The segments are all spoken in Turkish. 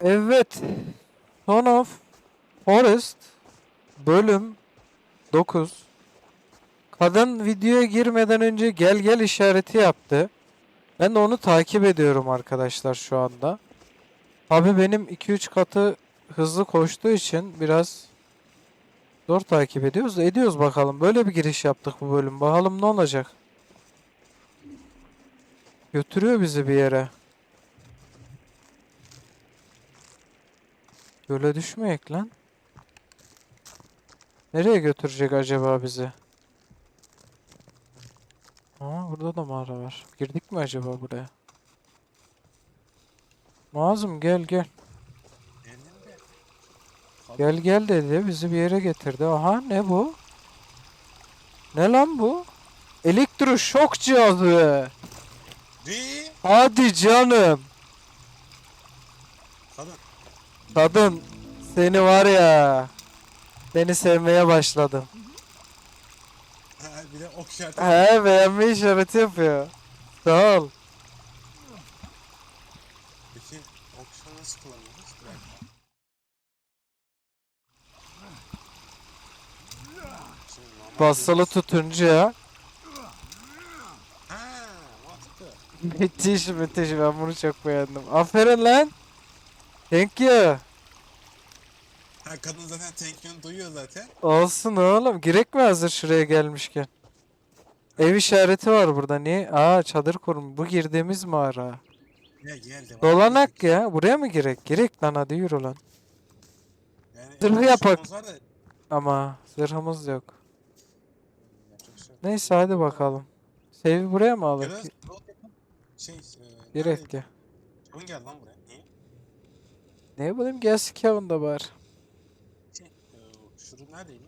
Evet. Son of Forest bölüm 9. Kadın videoya girmeden önce gel gel işareti yaptı. Ben de onu takip ediyorum arkadaşlar şu anda. Abi benim 2-3 katı hızlı koştuğu için biraz zor takip ediyoruz. Ediyoruz bakalım. Böyle bir giriş yaptık bu bölüm. Bakalım ne olacak. Götürüyor bizi bir yere. Göle düşmeyek lan. Nereye götürecek acaba bizi? Aa burada da mağara var. Girdik mi acaba buraya? Mazlum gel gel. Gel gel dedi. Bizi bir yere getirdi. Aha ne bu? Ne lan bu? Elektroşok cihazı. Di. Hadi canım. Kadın. Kadın seni var ya. Seni sevmeye başladım. Ha, bir de ok işareti. He beğenme işareti yapıyor. Sağ ol. Peki ok işareti nasıl kullanıyoruz? Dakika. Şimdi normal Basılı dönüş- tutunca Ha, mantıklı. müthiş müthiş ben bunu çok beğendim. Aferin lan. Thank you. Ha, kadın zaten tenkyonu duyuyor zaten. Olsun oğlum. Girek mi hazır şuraya gelmişken? Ev işareti var burada. Niye? Aa çadır kurum. Bu girdiğimiz mağara. Ya gel devam Dolanak ya. Buraya mı girek? Girek lan hadi yürü lan. Yani Zırhı yapak. da, Ama zırhımız yok. bir şey yok. Neyse hadi bakalım. Save'i buraya mı yapalım. Şey, e, Direkt gel. Kevin geldi lan buraya. Ne bileyim gelsin Kevin da bari. Şurada neredeydi?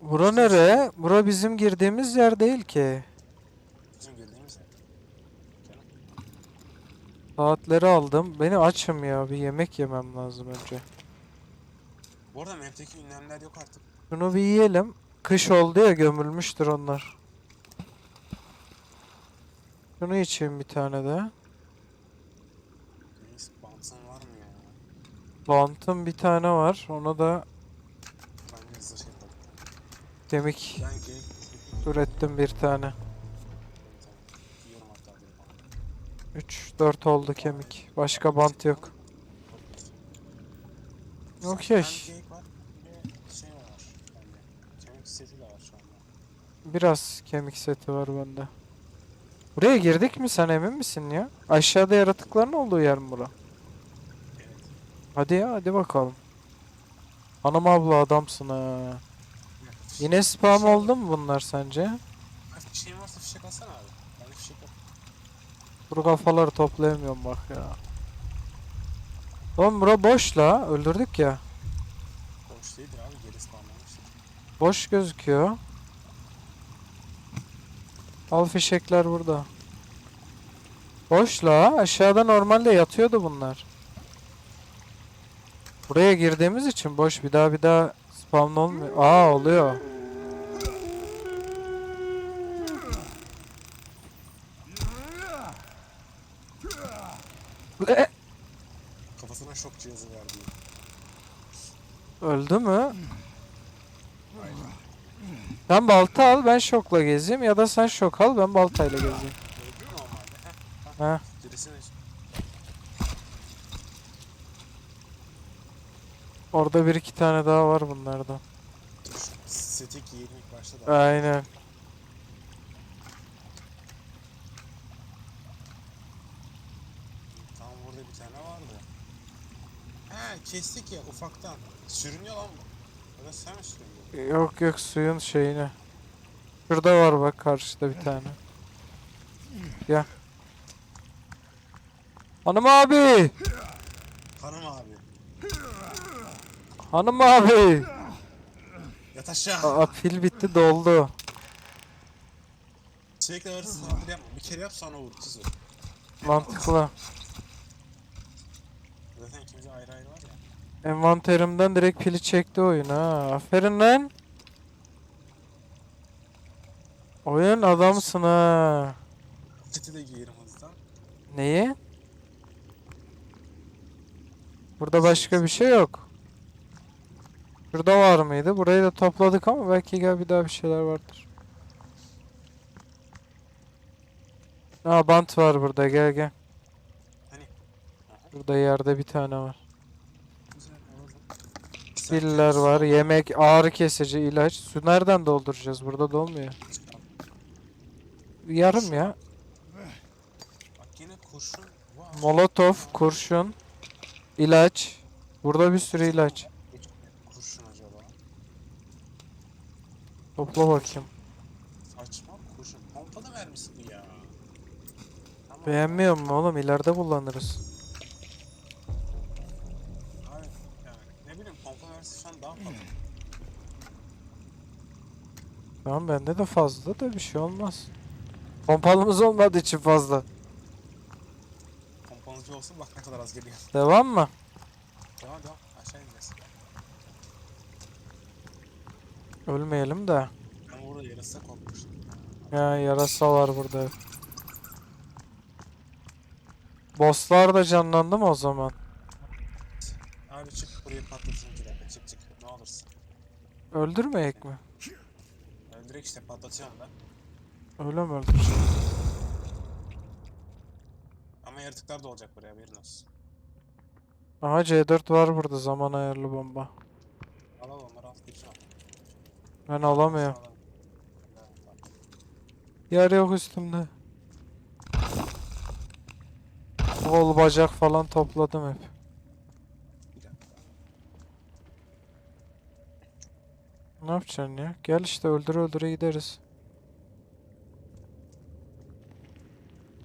Bura nere? Bura bizim girdiğimiz yer değil ki. Bizim girdiğimiz yer. Saatleri aldım. Beni açım ya. Bir yemek yemem lazım önce. Bu arada map'teki ünlemler yok artık. Şunu bir yiyelim. Kış oldu ya gömülmüştür onlar. Şunu içeyim bir tane de. Deniz Bantın var mı ya? Bantım bir tane var. Ona da zırh yapalım. Ben geyik ürettim bir tane. yiyorum hatta direkt. 3 4 oldu kemik. Başka bant yok. Okey. Hem geyik var bir de şey var bende. Kemik seti de var şu anda. Biraz kemik seti var bende. Buraya girdik mi sen emin misin ya? Aşağıda yaratıkların olduğu yer mi bura? Hadi ya hadi bakalım. Hanım abla adamsın ha. Yine spam oldu mu bunlar sence? Ha, Fişeğin varsa fişek alsana abi. Bende fişek yok. Bu kafaları toplayamıyorum bak ya. Oğlum bura boş la. Öldürdük ya. Boş değildir abi geri spamlamıştır. Boş gözüküyor. Al fişekler burada. Boş la. Aşağıda normalde yatıyordu bunlar. Buraya girdiğimiz için boş. Bir daha bir daha spawn olmuyor. Aa oluyor. E, Kafasına şok cihazı verdi. Öldü mü? Sen balta al ben şokla gezeyim ya da sen şok al ben baltayla gezeyim. Öldü mü normalde? Heh. Heh. Gerisini Orada bir iki tane daha var bunlardan. dur. Seti giyelim ilk başta da. Aynen. Tam burada bir tane vardı. He kestik ya ufaktan. Sürünüyor lan bu. Ya da sen mi sürünüyorsun? Yok yok suyun şeyine. Şurada var bak karşıda bir tane. Gel. Hanım abi! Hanım abi. Hanım abi! Yat aşağı. Aa pil bitti doldu. Sürekli hırsız saldırı yapma. Bir kere yap sonra vur. Kız vur. Mantıklı. Zaten ikimize ayrı ayrı var ya. Envanterimden direkt pili çekti oyun ha. Aferin lan. Oyun adamsın ha. Seti de giyerim hızlıdan. Neyi? Burada başka bir şey yok. Şurada var mıydı? Burayı da topladık ama belki gel bir daha bir şeyler vardır. Aa bant var burada gel gel. Hani? Burada yerde bir tane var. Piller var, yemek, ağrı kesici, ilaç. Su nereden dolduracağız? Burada dolmuyor. Yarım ya. Bak yine kurşun var. Molotov, kurşun, ilaç. Burada bir sürü ilaç. Kurşun acaba? Topla bakayım. Saçma kurşun. Pompa da mermisi bu ya. Tamam. Beğenmiyor mu oğlum? İleride kullanırız. Abi yani ne bileyim pompa mermisi şu an daha fazla. Tamam bende de fazla da bir şey olmaz. Pompalımız olmadığı için fazla. Pompalıcı olsun bak ne kadar az geliyor. Devam mı? Devam devam aşağı ineceğiz. Ölmeyelim de. Ben burada yarısı korkmuştum. Ya yarasa var burada. Bosslar da canlandı mı o zaman? Abi çık burayı patlatayım dakika çık çık ne olursun. Öldürmeyek mi? Öldürek işte patlatıyorum ben. Öyle mi öldüreceğiz? Ama yaratıklar da olacak buraya haberin olsun. Aha C4 var burada zaman ayarlı bomba. Al al onları al bütün al. Ben alamıyorum. Yer yok üstümde. Kol bacak falan topladım hep. Ne yapacaksın ya? Gel işte öldüre öldüre gideriz.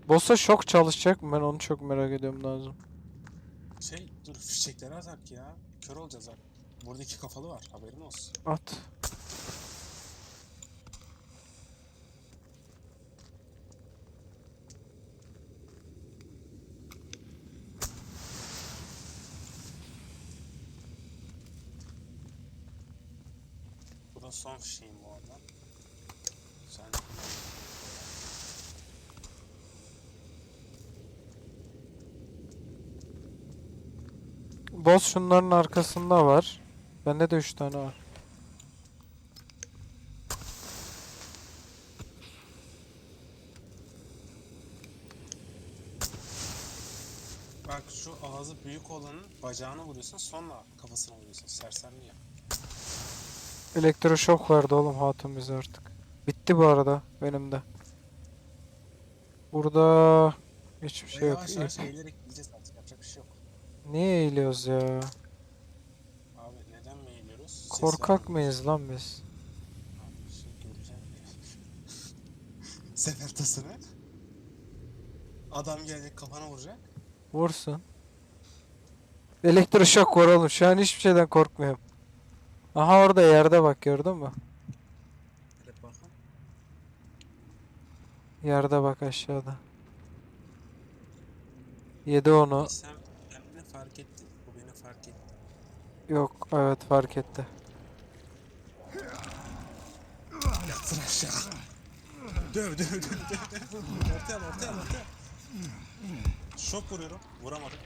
Boss'a şok çalışacak mı? Ben onu çok merak ediyorum lazım. Şey dur fişekleri atak ya. Kör olacağız abi. Burada iki kafalı var haberin olsun. At. Da son fişeğim bu arada. Sen Boss şunların arkasında var. Bende de 3 tane var. Bak şu ağzı büyük olanın bacağına vuruyorsun sonra kafasına vuruyorsun. Sersemli ya. Elektroşok verdi oğlum hatun bize artık. Bitti bu arada benim de. Burada hiçbir şey yok. yavaş yavaş eğilerek gideceğiz artık yapacak bir şey yok. Niye eğiliyoruz ya? Abi neden mi eğiliyoruz? Ses Korkak mıyız lan biz? Abi, şey göreceğim. Sefer tasını. Adam gelecek kafana vuracak. Vursun. Elektroşok var oğlum. Şu an hiçbir şeyden korkmuyorum. Aha orada yerde bak gördün mü? Yerde bak aşağıda. Yedi onu. Sen kendini fark ettin. Bu beni fark etti. Yok evet fark etti. Yatsın aşağı. Döv döv döv döv döv. Ortaya al ortaya al ortaya. Şok vuruyorum. Vuramadım.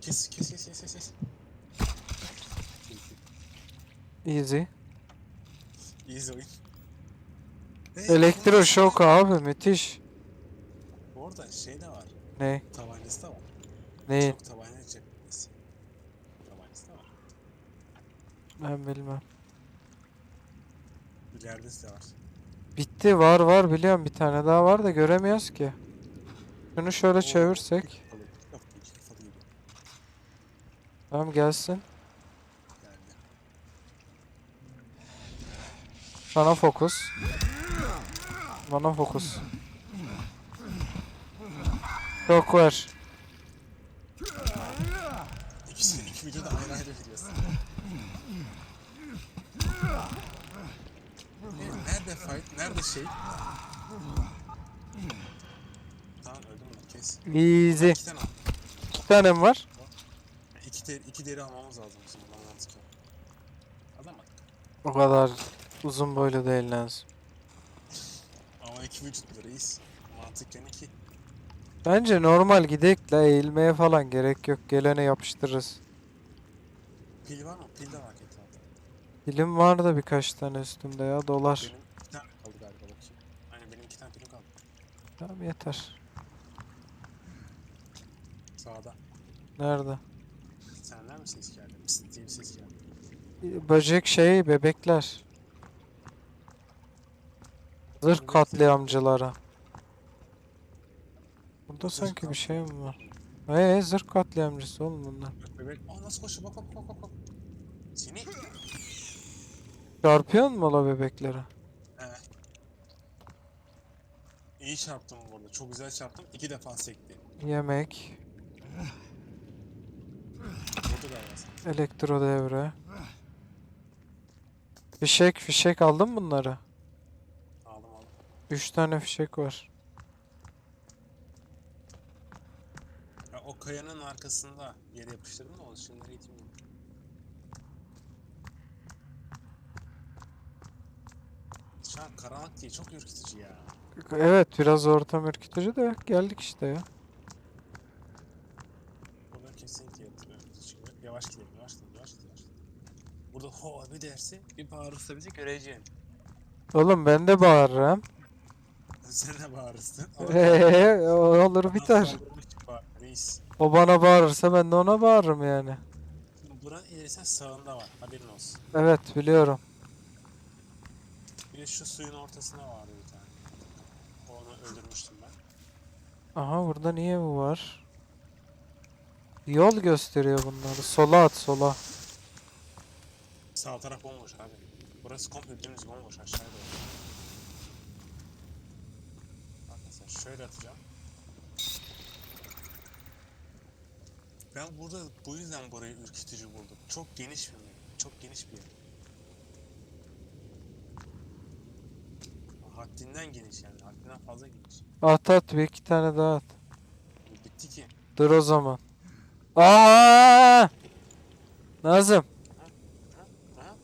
Kes kes kes kes kes. Easy. Easy oyun. Ve Elektroşok abi müthiş. Bu arada şey de var. Ne? Tabancası da var. Neyin? Çok tabanca cephesi. Tabancası da var. Ben bilmem. İleridesi de var. Bitti var var biliyorum bir tane daha var da göremiyoruz ki. Şunu şöyle Oo, çevirsek. iki kafalı. Yok iki kafalı gibi. Tamam gelsin. Sana fokus. Bana fokus. Çok ver. İkisini iki videoda ayrı ayrı veriyorsun. Evet, nerede fight? Nerede şey? Tamam öldüm kes. Easy. İki tane var? Deri, iki deri almamız lazım şimdi. Yok. Alamadık. O kadar uzun boylu değil lazım. Ama iki vücutlu reis. Mantıken iki. Bence normal gidek la eğilmeye falan gerek yok. Gelene yapıştırırız. Pil var mı? Pil de var etrafta. Dilim var da birkaç tane üstümde ya dolar. Benim iki tane kaldı galiba bakayım. Aynen benim iki tane pilim kaldı. Tamam yeter. Sağda. Nerede? Mi ses geldi? Pıst diye bir ses geldi. Böcek şey bebekler. Zırh Bebek katliamcıları. Burada Zırh sanki bir şey mi var? Ee zırh katliamcısı oğlum bunlar. Bak bebek. Aa nasıl koşuyor? Bak bak bak bak. Seni. Çarpıyor mu la bebekleri? He. İyi çarptım bu arada. Çok güzel çarptım. İki defa sekti. Yemek, Vurdu galiba sen. elektro devre. Fişek, fişek aldın mı bunları? Aldım aldım. 3 tane fişek var. Ya o kayanın arkasında yere yapıştırdım da o şimdi gitmiyor. Şu an karanlık değil. Çok ürkütücü ya. Evet biraz ortam ürkütücü de geldik işte ya. Burada kesinlikle ürkütücü. Yavaş gidelim, yavaş gidelim, yavaş gidelim. Yavaş gidelim. Burada ho bir derse bir bağırırsa bizi göreceğim. Oğlum ben de bağırırım. Sen de bağırırsın. Ama Eee olur biter. Reis. O bana bağırırsa ben de ona bağırırım yani. Buranın ilerisi sağında var. Haberin olsun. Evet biliyorum. Bir de şu suyun ortasına vardı bir tane. Onu öldürmüştüm ben. Aha burada niye bu var? Yol gösteriyor bunları. Sola at sola. Sağ taraf bomboş abi. Burası komple dümdüz bomboş aşağıya doğru. Mesela şöyle atacağım. Ben burada bu yüzden burayı ürkütücü buldum. Çok geniş bir yer. Çok geniş bir yer. Haddinden geniş yani. Haddinden fazla geniş. At at bir iki tane daha at. Bitti ki. Dur o zaman. Aa! Nazım. Ha?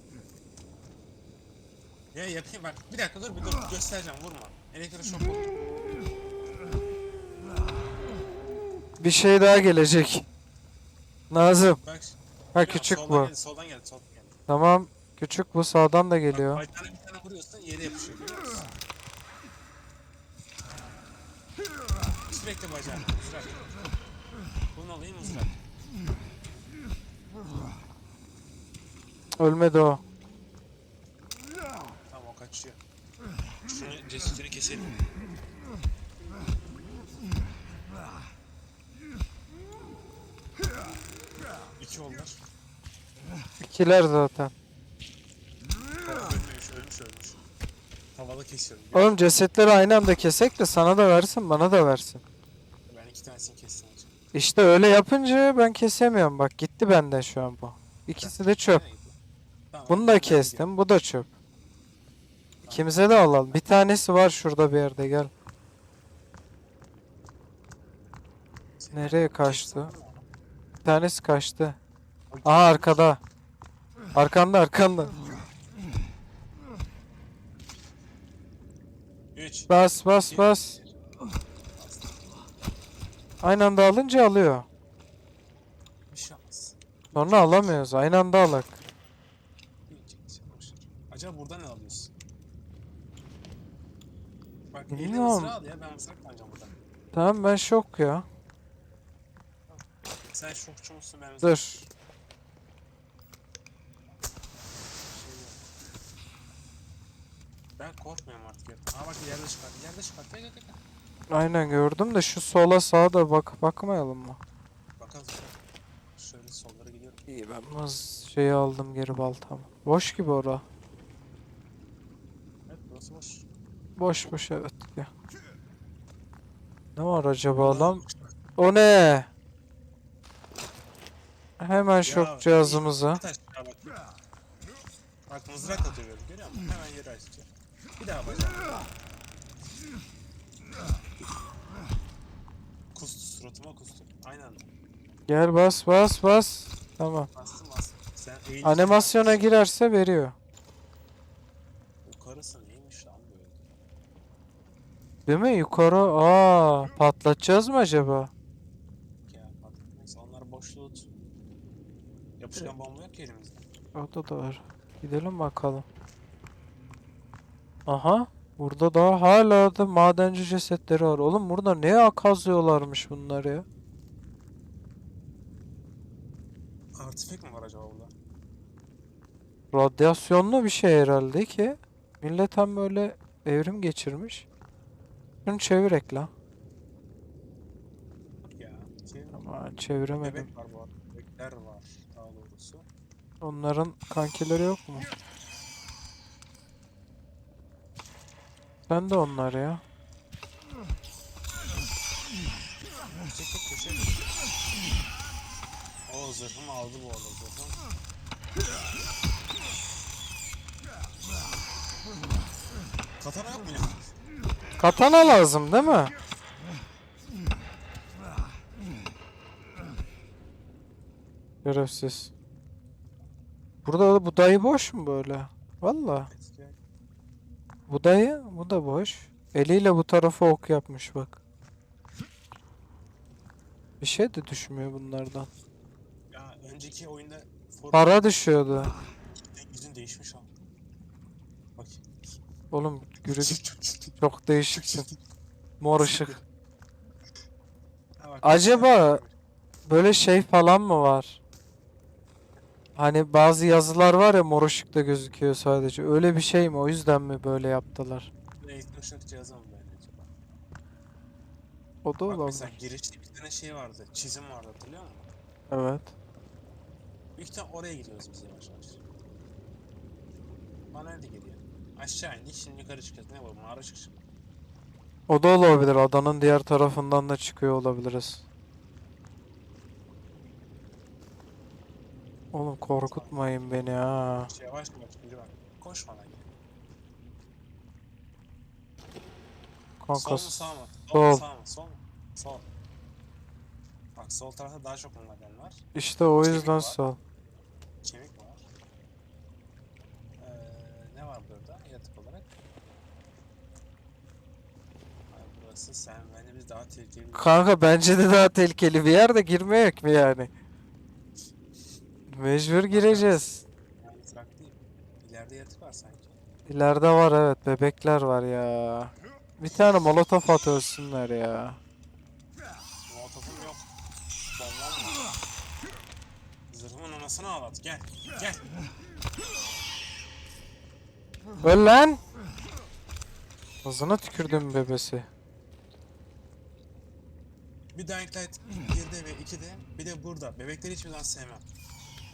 Ya yapayım bak. Bir dakika dur bir dur. Göstereceğim vurma. Elektroşok oldu. Bir şey daha gelecek. Nazım. Bak. Ha küçük soldan bu. Geldi, soldan geldi, soldan geldi. Tamam. Küçük bu sağdan da Bak, geliyor. Bir tane bir tane vuruyorsun yere yapışıyor görüyor musun? Sürekli bacağına mızrak. Bunu alayım mızrak. Ölmedi o. Tamam o kaçıyor. Şunu cesetini keselim. İki oldular. İkiler zaten. Ölmüş, ölmüş, ölmüş. Havada kesiyorum. Oğlum cesetleri aynı anda kesek de sana da versin bana da versin. Ben iki tanesini kestim. İşte öyle yapınca ben kesemiyorum bak gitti benden şu an bu. İkisi de çöp. Bunu da kestim bu da çöp. İkimize de alalım. Bir tanesi var şurada bir yerde gel. Nereye kaçtı? Bir tanesi kaçtı. Aha arkada. Arkanda arkanda. Üç. Bas bas bas. Aynı anda alınca alıyor. Bir şey olmaz. Sonra alamıyoruz. Aynı anda alak. Acaba burada ne alıyorsun? Bak eline Bilmiyorum. mızrağı al ya ben mızrak kullanacağım burada. Tamam ben şok ya. Sen şokçu musun ben Dur. şey yok. Ben korkmuyorum artık ya. Aa bak yerde çıkart. Yerde çıkart. Gel gel gel. Aynen gördüm de şu sola sağa da bak bakmayalım mı? Bakalım. Şöyle sollara gidiyorum. İyi ben mız şeyi aldım geri baltamı. Boş gibi ora. Evet burası boş. Boş boş evet ya. Ne var acaba lan? O ne? Hemen Ya, şok cihazımıza. Bak. Bak mızrak atıyorum görüyor musun? Hemen yeri açacağım. Bir daha bacağım. Kustu suratıma kustu. Aynı anda. Gel bas bas bas. Tamam. Bastım bastım. Sen eğil. Animasyona girerse veriyor. Yukarısı neymiş lan böyle? Değil mi? Yukarı. Aa, patlatacağız mı acaba? Ya neyse onlar boş. Yapışkan bomba yok ki elimizde. O da doğru. Gidelim bakalım. Aha. Burada daha hala da madenci cesetleri var. Oğlum burada ne kazıyorlarmış bunlar ya? Artifek mi var acaba burada? Radyasyonlu bir şey herhalde ki. Millet hem böyle evrim geçirmiş. Şunu çevirek la. Ya Ama çeviremedim. bebek var bu arada. Bebekler var daha doğrusu. Onların kankileri yok mu? Ben de onlar ya. Çek çek köşe. O zırhımı aldı bu arada zırhım. Katana yok mu ya? Katana lazım değil mi? Şerefsiz. Burada bu dayı boş mu böyle? Valla. Bu dayı bu da boş. Eliyle bu tarafa ok yapmış bak. Bir şey de düşmüyor bunlardan. Ya önceki oyunda Para düşüyordu. yüzün değişmiş ha. Oğlum gürültü çok değişiksin. Mor ışık. Acaba- Böyle şey falan mı var? Hani bazı yazılar var ya mor ışıkta gözüküyor sadece. Öyle bir şey mi? O yüzden mi böyle yaptılar? Eğitim ışık cihazı mı böyle acaba? O da Bak mesela olabilir. girişte bir tane şey vardı. Çizim vardı hatırlıyor musun? Evet. Büyük ihtimal oraya gidiyoruz biz yavaş yavaş. Bana nerede geliyor? Aşağı indik şimdi yukarı çıkacağız. Ne bu mağara çıkışı? O da olabilir. Adanın diğer tarafından da çıkıyor olabiliriz. Oğlum korkutmayın beni ha. Şey, yavaş yavaş biri var. Koşma lan. Kanka Sol mu sağ mı? Sol mu sol. sağ mı? Sol mu? Sol. Bak sol tarafta daha çok maden var. işte o Çevik yüzden var. sol. Çevik var. Ee, ne var burada yatık olarak? Burası sen bence biz daha tehlikeli Kanka bence de daha tehlikeli bir yerde girmeyek mi yani? Mecbur gireceğiz. Yani değil. İleride yatık var sanki. İleride var evet bebekler var ya. Bir tane molotof at ölsünler ya. Molotofum yok. Bombam var. Zırhımın anasını ağlat. Gel. Gel. Öl lan! Ağzına tükürdüm bebesi. Bir Dying Light 1'de ve 2'de bir de burada. Bebekleri hiçbir zaman sevmem.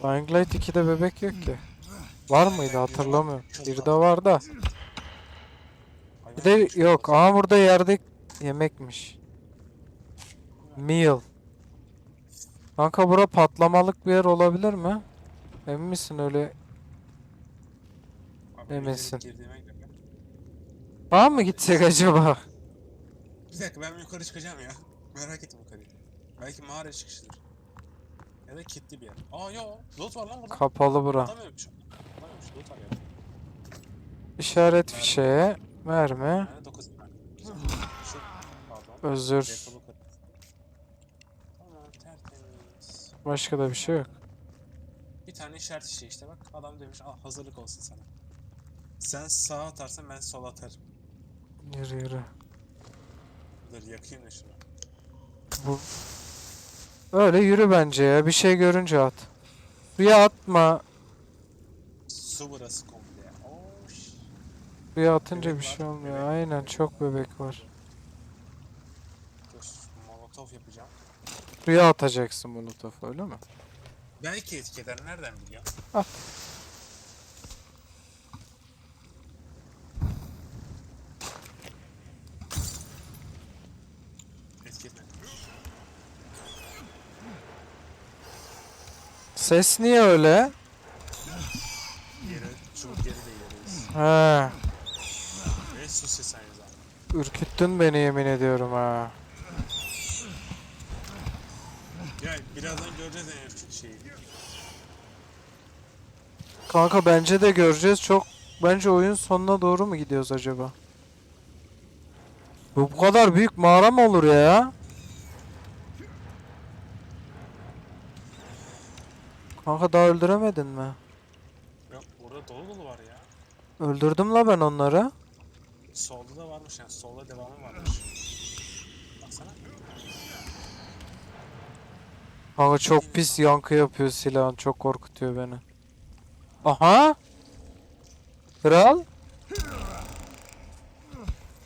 Dying Light 2'de bebek yok ki. Var mıydı hatırlamıyorum. Bir de var da. Bir de yok. Ama burada yerde yemekmiş. Meal. Kanka bura patlamalık bir yer olabilir mi? Emin misin öyle? Eminsin. Var mı gitsek acaba? Bir dakika ben yukarı çıkacağım ya. Merak ettim yukarıyı. Belki mağara çıkışıdır. Ya da kilitli bir yer. Aa yo. Loot var lan burada. Kapalı bura. Atamıyormuş. Atamıyormuş. Loot var ya. İşaret fişeğe. Mermi. Yani 9 tane. Güzel. Şu. Pardon. Özür. Tamam tertemiz. Başka da bir şey yok. Bir tane işaret işi işte bak. Adam demiş al hazırlık olsun sana. Sen sağa atarsan ben sola atarım. Yürü yürü. Dur yakayım da şunu. Bu... Öyle yürü bence ya. Bir şey görünce at. Suya atma. Su burası komple. Suya atınca Bebek bir var, şey olmuyor. bebek. Aynen çok bebek var. Dur. Molotof yapacağım. Suya atacaksın molotofu öyle mi? Belki etki eder. Nereden biliyor? At. Ses niye öyle? He. Ürküttün beni yemin ediyorum ha. Ya birazdan göreceğiz en ürkütü şeyi. Kanka bence de göreceğiz. Çok bence oyun sonuna doğru mu gidiyoruz acaba? Bu, bu kadar büyük mağara mı olur ya? Kanka daha öldüremedin mi? Ya orada dolu dolu var ya. Öldürdüm la ben onları. Solda da varmış yani. Solda devamı varmış. Baksana. Kanka çok pis yankı yapıyor silahın. Çok korkutuyor beni. Aha! Kral?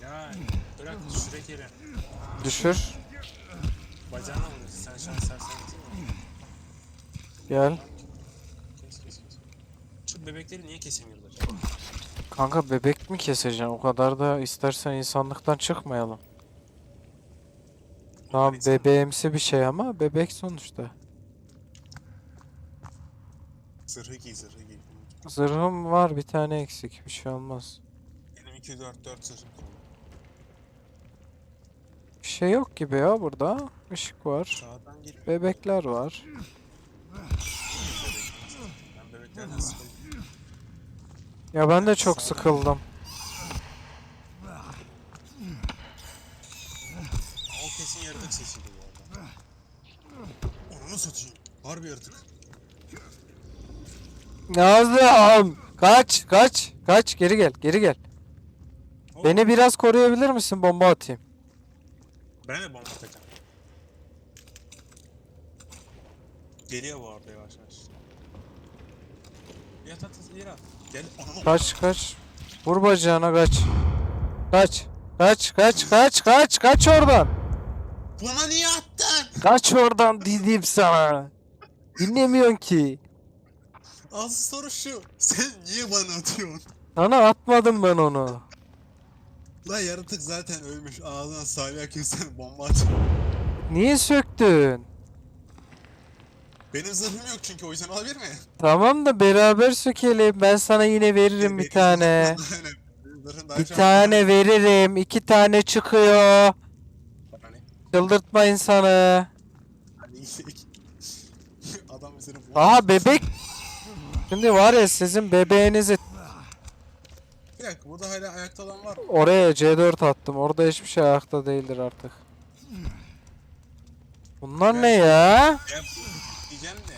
Ya bırak düşürek yere. Düşür. Bacağına vuruyorsun. Sen şu an mi? Gel. Şu bebekleri niye kesemiyorlar? Kanka bebek mi keseceksin? O kadar da istersen insanlıktan çıkmayalım. Tamam bebeğimsi bir şey ama bebek sonuçta. Zırhı giy zırhı giy. Zırhım var bir tane eksik bir şey olmaz. Benim 2 4 4 zırhım kaldı. Bir şey yok gibi ya burada. Işık var. Bebekler var. Ben bebeklerden sıkıldım. Ya ben de çok sıkıldım. O kesin yaratık sesiydi bu arada. Onu satayım. Harbi yaratık. Nazım! Kaç, kaç, kaç. Geri gel, geri gel. Hop. Beni biraz koruyabilir misin? Bomba atayım. Ben de bomba atacağım. Geliyor bu arada yavaş yavaş. Yat at at yere at. Gel. Anam. Kaç, kaç. Vur bacağına kaç. Kaç. Kaç, kaç, kaç, kaç, kaç oradan. Bana niye attın? Kaç oradan dedim sana. Dinlemiyorsun ki. Asıl soru şu. Sen niye bana atıyorsun? Sana atmadım ben onu. La yaratık zaten ölmüş. Ağzına salya kesen bomba atıyor. Niye söktün? Benim zırhım yok çünkü o yüzden alabilir mi? Tamam da beraber sökelim. Ben sana yine veririm bir tane. Bir tane veririm. iki tane çıkıyor. Çıldırtma insanı. hani Adam üzerine Aha bebek. Şimdi var ya sizin bebeğinizi Bir dakika burada hala ayakta olan var mı? oraya C4 attım. Orada hiçbir şey ayakta değildir artık. Bunlar ne ya? Ya diyeceğim de.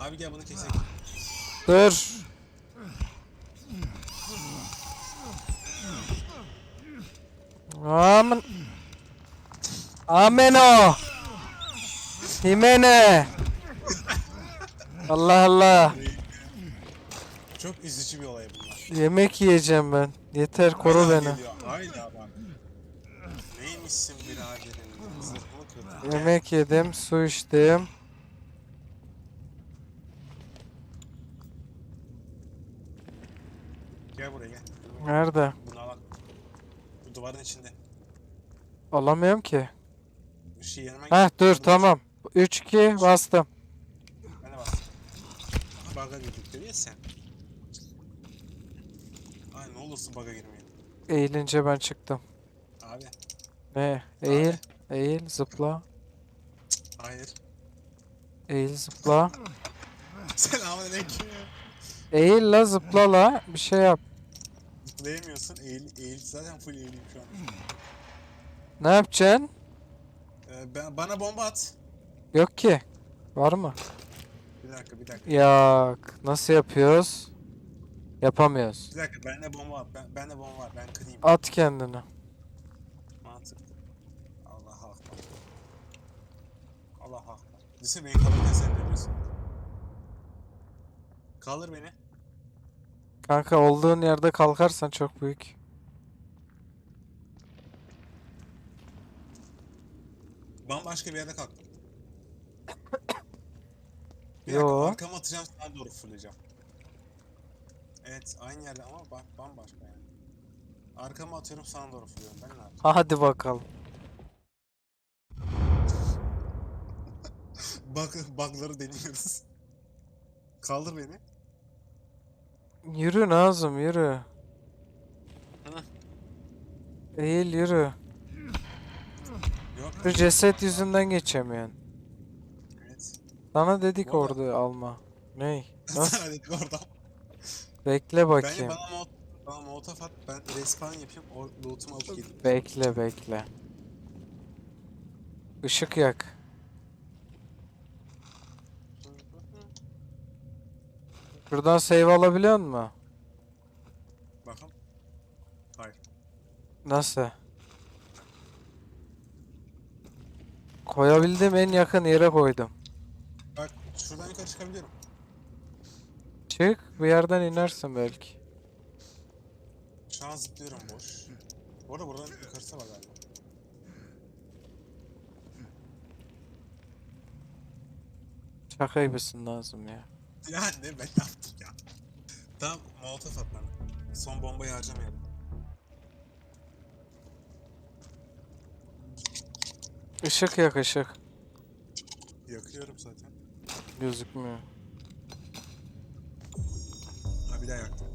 Abi gel bunu keselim. Dur. Amen. Ameno. Himene. Allah Allah. Çok üzücü bir olay bunlar. Yemek yiyeceğim ben. Yeter koru Hala beni. geliyor, Hala bak. Neymişsin biraderim? Yemek yedim, su içtim. Gel buraya gel. Nerede? Bunu al. Bu duvarın içinde. Alamıyorum ki. Işığı yanıma Heh dur Burada- tamam. 3 2 bastım. Ben de bas. Baga girdik dedi ya sen. Ay ne olursun baga girmeyin. Eğilince ben çıktım. Abi. Ne? Eğil, eğil, zıpla. Hayır. Eğil, zıpla. Selamünaleyküm. Eğil la zıpla la. Bir şey yap. Zıplayamıyorsun. Eğil, eğil. Zaten full eğilim şu an. Ne yapacaksın? Ee, ben, bana bomba at. Yok ki. Var mı? Bir dakika bir dakika. Yok. Nasıl yapıyoruz? Yapamıyoruz. Bir dakika bende bomba at. Ben, bende bomba var. Ben kırayım. At kendini. Mantıklı. Allah akbar. Allah akbar. Lise beni kalırken sen ne diyorsun? Kaldır beni. Kanka olduğun yerde kalkarsan çok büyük. Bambaşka bir yerde kalktım. Bir Yo. dakika arkama atacağım sana doğru fırlayacağım. Evet aynı yerde ama bak bambaşka yani. Arkama atıyorum sana doğru fırlıyorum. Ben ne yapayım? Hadi bakalım. Bak, bug'ları deniyoruz. Kaldır beni. Yürü Nazım yürü. Hı. Eğil yürü. Yok. Şu ceset yüzünden geçemiyorsun. Evet. Sana dedik Valla. orada alma. Ney? Nasıl? Sana dedik oradan. Bekle Bence bakayım. bana mod, Bana molotof at ben respawn yapayım o loot'umu alıp geleyim. Bekle bekle. Işık yak. Buradan save alabiliyor musun? Bakın. Hayır. Nasıl? Koyabildiğim en yakın yere koydum. Bak şuradan yukarı çıkabiliyorum. Çık bir yerden inersin belki. Şu an zıplıyorum boş. Bu arada buradan yukarısı var galiba. Şaka gibisin lazım ya. Ya ne ben yaptım ya. Tamam molotof at bana. Son bombayı harcamayalım. Işık yak ışık. Yakıyorum zaten. Gözükmüyor. Ha bir daha yaktım.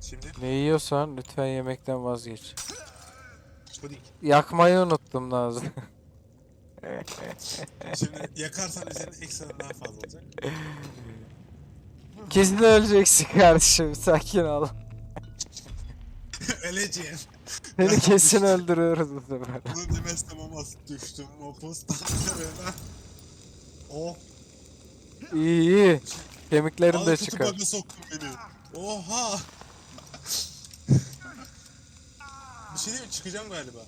Şimdi Ne yiyorsan lütfen yemekten vazgeç. puding. Yakmayı unuttum Nazım. Şimdi yakarsan üzerine ekstradan daha fazla olacak. Kesin öleceksin kardeşim sakin ol. Öleceğim. Seni kesin öldürüyoruz bu sefer. Bunu demezsem olmaz. Düştüm o postan. oh. İyi iyi. Kemiklerin de çıkar. bug'a soktun beni. Oha. Bir şey diyeyim mi? Çıkacağım galiba.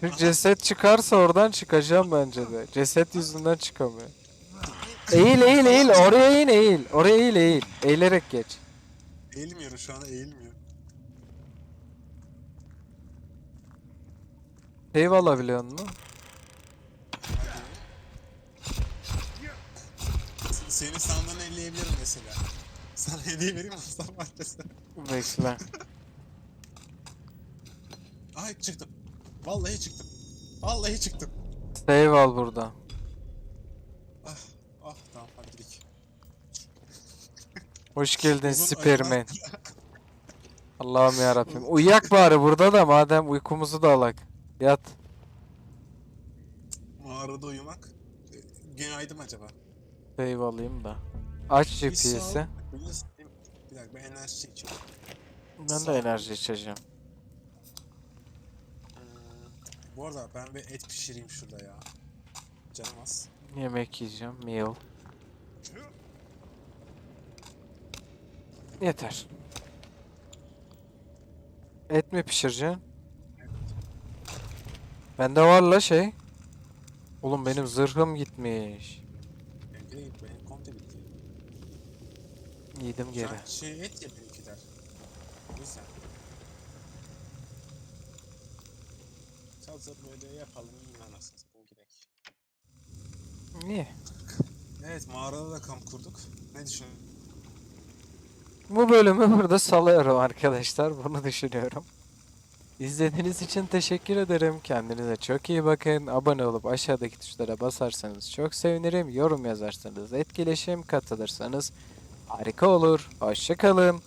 Şu ceset çıkarsa oradan çıkacağım bence de. Ceset yüzünden çıkamıyor. Eğil eğil eğil oraya in eğil. Oraya eğil eğil. Eğilerek geç. Eğilmiyorum şu an eğilmiyor. Save alabiliyor musun? S- Senin sandığını elleyebilirim mesela. Sana hediye vereyim aslan parçası? Bekle. Ay çıktım. Vallahi çıktım. Vallahi çıktım. Save al buradan. Ah, ah tamam hadi gidelim. Hoş geldin Superman. Allah'ım yarabbim. Uyuyak bari burada da madem uykumuzu da alak. Yat. Mağarada uyumak. E, Günaydın acaba? Save alayım da. Aç GPS'i. Bir dakika ben enerji içiyorum. Ben de enerji içeceğim. Bu arada ben bir et pişireyim şurada ya. Canım az. Yemek yiyeceğim. Meal. Yeter. Et mi pişireceksin? Bende var la şey. Oğlum benim zırhım gitmiş. Benimki de git benim komple bitti. Yedim geri. Sen şey et ya benimkiler. O yüzden. Hazır böyle yapalım yine anasını satayım gidelim. İyi. Evet mağarada da kamp kurduk. Ne düşünüyorsun? Bu bölümü burada salıyorum arkadaşlar. Bunu düşünüyorum. İzlediğiniz için teşekkür ederim. Kendinize çok iyi bakın. Abone olup aşağıdaki tuşlara basarsanız çok sevinirim. Yorum yazarsanız, etkileşim katılırsanız harika olur. Hoşçakalın.